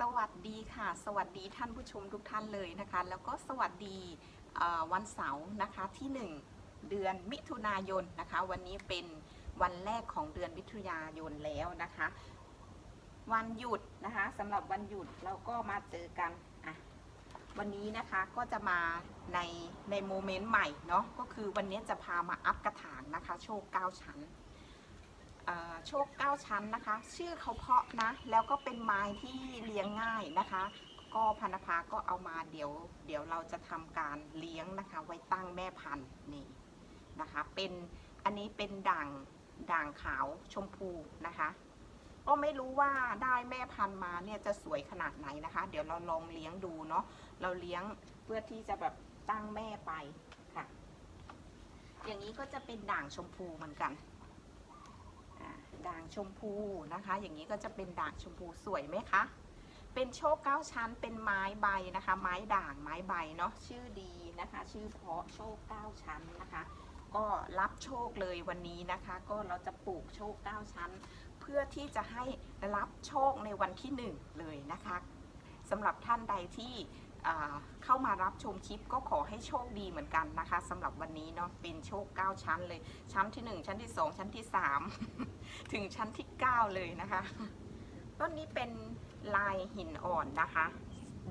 สวัสดีค่ะ สวัสดีท่านผู้ชมทุกท่านเลยนะคะ แล้วก็สวัสดีวันเสาร์นะคะที่ 1 เดือนมิถุนายนนะคะ วันนี้เป็นวันแรกของเดือนมิถุนายนแล้วนะคะ วันหยุดนะคะสำหรับวันหยุดเราก็มาเจอกันอะวันนี้นะคะก็จะมาในในโมเมนต์ใหม่เนาะก็คือวันนี้จะพามาอัพกระถางนะคะ โชค9ชั้น โชค9ชั้นนะคะ ชื่อเขาเพาะนะ แล้วก็เป็นไม้ที่เลี้ยงง่ายนะคะ ก็พันธภาก็เอามาเดี๋ยวเดี๋ยวเราจะทำการเลี้ยงนะคะ ไว้ตั้งแม่พันธุ์นี่นะคะ เป็นอันนี้เป็นด่างด่างขาวชมพูนะคะ ก็ไม่รู้ว่าได้แม่พันธุ์มาเนี่ยจะสวยขนาดไหนนะคะ เดี๋ยวเราลองเลี้ยงดูเนาะเราเลี้ยงเพื่อที่จะแบบตั้งแม่ไปค่ะ อย่างนี้ก็จะเป็นด่างชมพูเหมือนกัน ด่างชมพูนะคะ อย่างนี้ก็จะเป็นด่างชมพูสวยไหมคะ เป็นโชคเก้าชั้นเป็นไม้ใบนะคะ ไม้ด่างไม้ใบเนาะชื่อดีนะคะ ชื่อเพาะโชคเก้าชั้นนะคะ ก็รับโชคเลยวันนี้นะคะ ก็เราจะปลูกโชคเก้าชั้น เพื่อที่จะให้รับโชคในวันที่หนึ่งเลยนะคะสำหรับท่านใดที่เข้ามารับชมคลิปก็ขอให้โชคดีเหมือนกันนะคะสำหรับวันนี้เนาะเป็นโชค 9 ชั้นเลย ชั้นที่ 1 ชั้นที่ 2 ชั้นที่ 3 ถึงชั้นที่ 9 เลยนะคะ ต้นนี้เป็นลายหินอ่อนนะคะ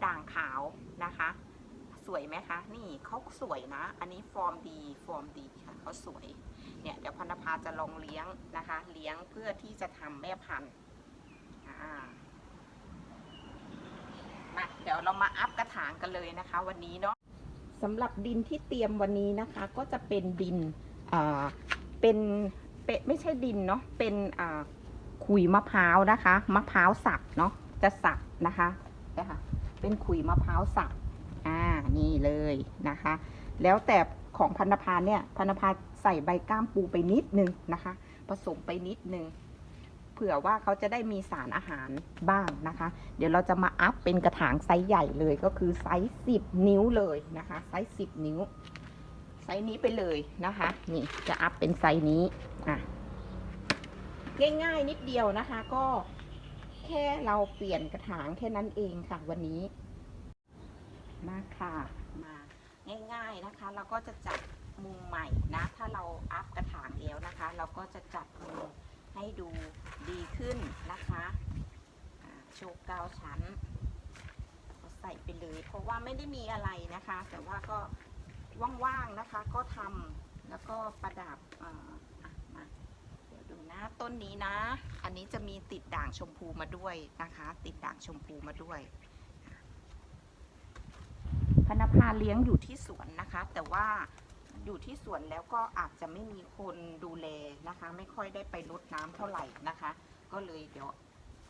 ด่างขาวนะคะ สวยไหมคะ นี่เขาสวยนะ อันนี้ฟอร์มดี ฟอร์มดีค่ะเขาสวย เนี่ยเดี๋ยวพันธภาจะลองเลี้ยงนะคะ เลี้ยงเพื่อที่จะทำแม่พันธุ์มาเดี๋ยวเรามาอัพกระถางกันเลยนะคะ วันนี้เนาะสำหรับดินที่เตรียมวันนี้นะคะ ก็จะเป็นดินเป็น เป็นไม่ใช่ดินเนาะเป็นอ่าขุยมะพร้าวนะคะมะพร้าวสับเนาะจะสับนะคะเนี่ยค่ะเป็นขุยมะพร้าวสับอ่านี่เลยนะคะ แล้วแต่ของพันธพาเนี่ยพันธพาใส่ใบก้ามปูไปนิดนึงนะคะ ผสมไปนิดนึงเผื่อว่าเขาจะได้มีสารอาหารบ้างนะคะ เดี๋ยวเราจะมาอัพเป็นกระถางไซส์ใหญ่เลยก็คือไซส์10 นิ้วเลยนะคะไซส์10 นิ้ว ซส์นี้ไปเลยนะคะ นี่จะอัพเป็นไซส์นี้อะง่ายๆนิดเดียวนะคะ ก็แค่เราเปลี่ยนกระถางแค่นั้นเองค่ะวันนี้มาค่ะมาง่ายๆนะคะ เราก็จะจัดมุมใหม่นะ ถ้าเราอัพกระถางแล้วนะคะ เราก็จะจัดมุมให้ดูดีขึ้นนะคะโชว์เก้าชั้นใส่ไปเลย เพราะว่าไม่ได้มีอะไรนะคะ แต่ว่าก็ ว่างๆนะคะก็ทำแล้วก็ประดับมาเดี๋ยวดูนะต้นนี้นะ อันนี้จะมีติดด่างชมพูมาด้วยนะคะ ติดด่างชมพูมาด้วยพนภาเลี้ยงอยู่ที่สวนนะคะ แต่ว่าอยู่ที่สวนแล้วก็อาจจะไม่มีคนดูแลนะคะ ไม่ค่อยได้ไปรดน้ำเท่าไหร่นะคะ ก็เลยเดี๋ยว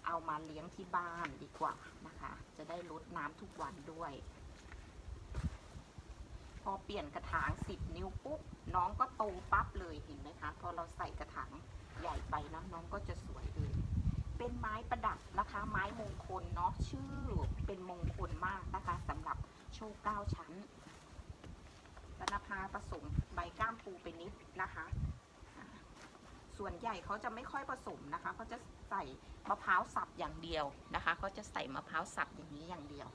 เอามาเลี้ยงที่บ้านดีกว่านะคะ จะได้รดน้ำทุกวันด้วย อเปลี่ยนกระถาง 10 นิ้วปุ๊บน้องก็โตปั๊บเลยเห็นไหมคะพอเราใส่กระถางใหญ่ไปเนอะน้องก็จะสวยเลยเป็นไม้ประดับนะคะ ไม้มงคลเนาะชื่อเป็นมงคลมากนะคะสำหรับโชว์เก้าชั้นปนภาผสมใบก้ามปูไปนิดนะคะ ส่วนใหญ่เขาจะไม่ค่อยผสมนะคะเขาจะใส่มะพร้าวสับอย่างเดียวนะคะเขาจะใส่มะพร้าวสับอย่างนี้อย่างเดียว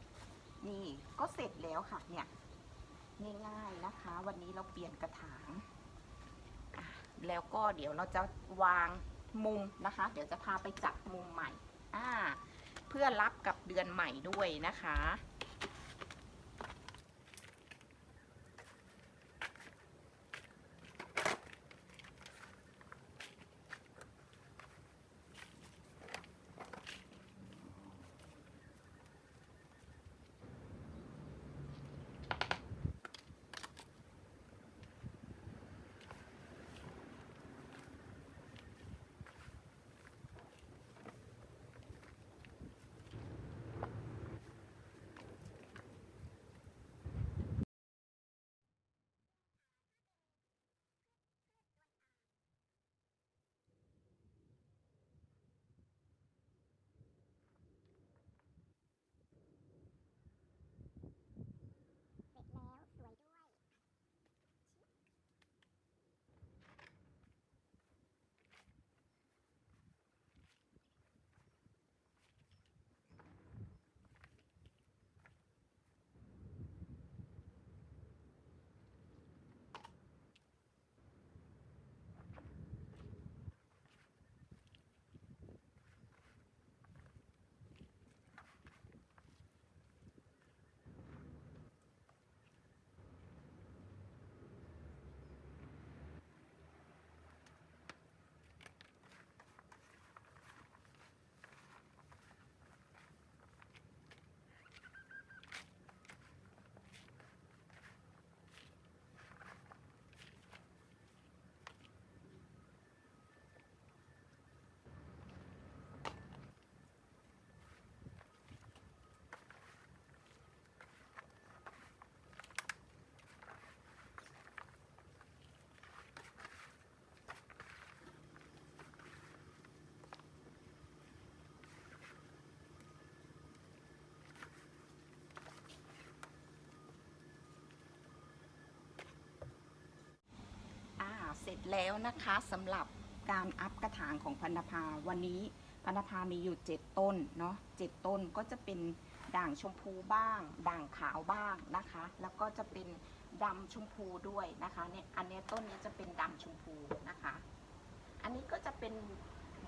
นี่ก็เสร็จแล้วค่ะเนี่ย ง่ายๆนะคะ วันนี้เราเปลี่ยนกระถางแล้วก็เดี๋ยวเราจะวางมุมนะคะ เดี๋ยวจะพาไปจับมุมใหม่ อ่า เพื่อรับกับเดือนใหม่ด้วยนะคะ แล้วนะคะสำหรับการอัพกระถางของพันธภาวันนี้พันธภามีอยู่ 7 ต้นเนาะ7ต้นก็จะเป็นด่างชมพูบ้าง ด่างขาวบ้างนะคะ แล้วก็จะเป็นดำชมพูด้วยนะคะเนี่ยอันนี้ต้นนี้จะเป็นดำชมพูนะคะ อันนี้ก็จะเป็น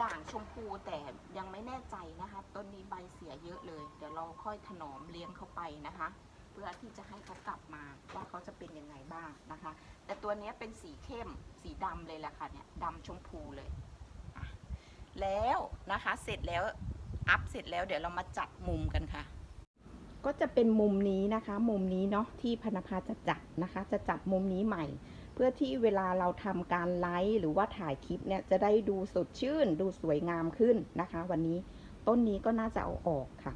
ด่างชมพูแต่ยังไม่แน่ใจนะคะ ต้นนี้ใบเสียเยอะเลย เดี๋ยวเราค่อยถนอมเลี้ยงเขาไปนะคะ พื่อที่จะให้เขากลับมาว่าเขาจะเป็นยังไงบ้างนะคะ แต่ตัวนี้เป็นสีเข้มสีดำเลยแหละค่ะเนี่ยดำชมพูเลย แล้วนะคะเสร็จแล้วอัพเสร็จแล้วเดี๋ยวเรามาจัดมุมกันค่ะ ก็จะเป็นมุมนี้นะคะ มุมนี้เนาะที่พนภาจะจัดนะคะ จะจัดมุมนี้ใหม่ เพื่อที่เวลาเราทำการไลฟ์หรือว่าถ่ายคลิปเนี่ยจะได้ดูสดชื่น ดูสวยงามขึ้นนะคะ วันนี้ต้นนี้ก็น่าจะเอาออกค่ะ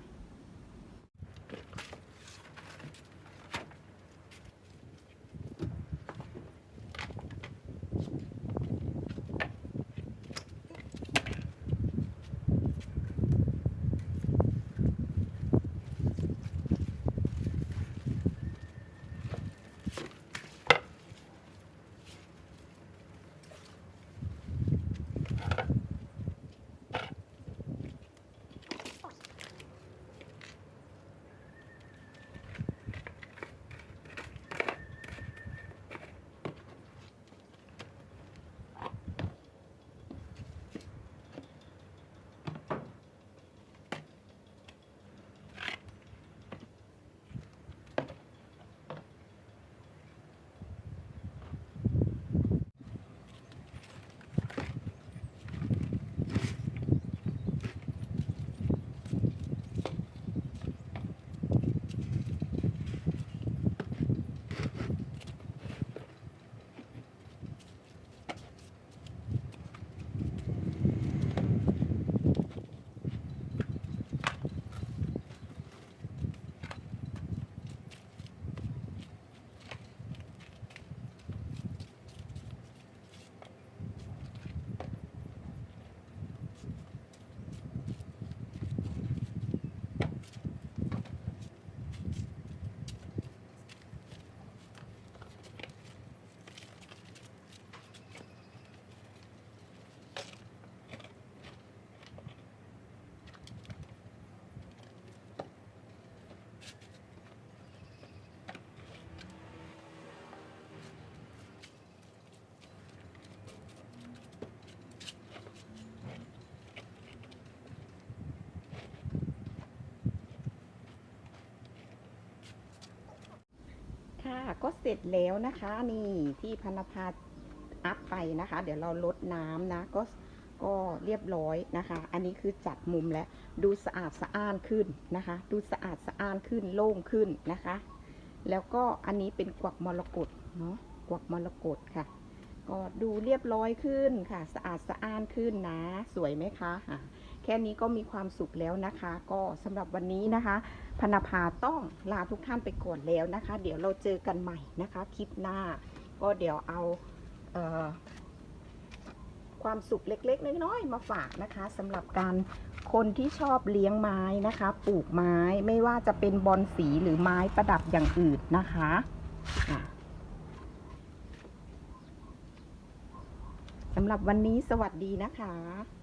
ก็เสร็จแล้วนะคะนี่ที่พนภาอัพไปนะคะ เดี๋ยวเราลดน้ำนะก็ก็เรียบร้อยนะคะ อันนี้คือจัดมุมแล้วดูสะอาดสะอ้านขึ้นนะคะ ดูสะอาดสะอ้านขึ้นโล่งขึ้นนะคะ แล้วก็อันนี้เป็นกวักมรกตเนาะกวักมรกตค่ะ ก็ดูเรียบร้อยขึ้นค่ะ สะอาดสะอ้านขึ้นนะ สวยไหมคะอะ แค่นี้ก็มีความสุขแล้วนะคะ ก็สำหรับวันนี้นะคะพนภาต้องลาทุกท่านไปก่อนแล้วนะคะ เดี๋ยวเราเจอกันใหม่นะคะคลิปหน้า ก็เดี๋ยวเอาเออความสุขเล็กๆ น้อยๆมาฝากนะคะสำหรับการคนที่ชอบเลี้ยงไม้นะคะ ปลูกไม้ไม่ว่าจะเป็นบอนสีหรือไม้ประดับอย่างอื่นนะคะอะสำหรับวันนี้สวัสดีนะคะ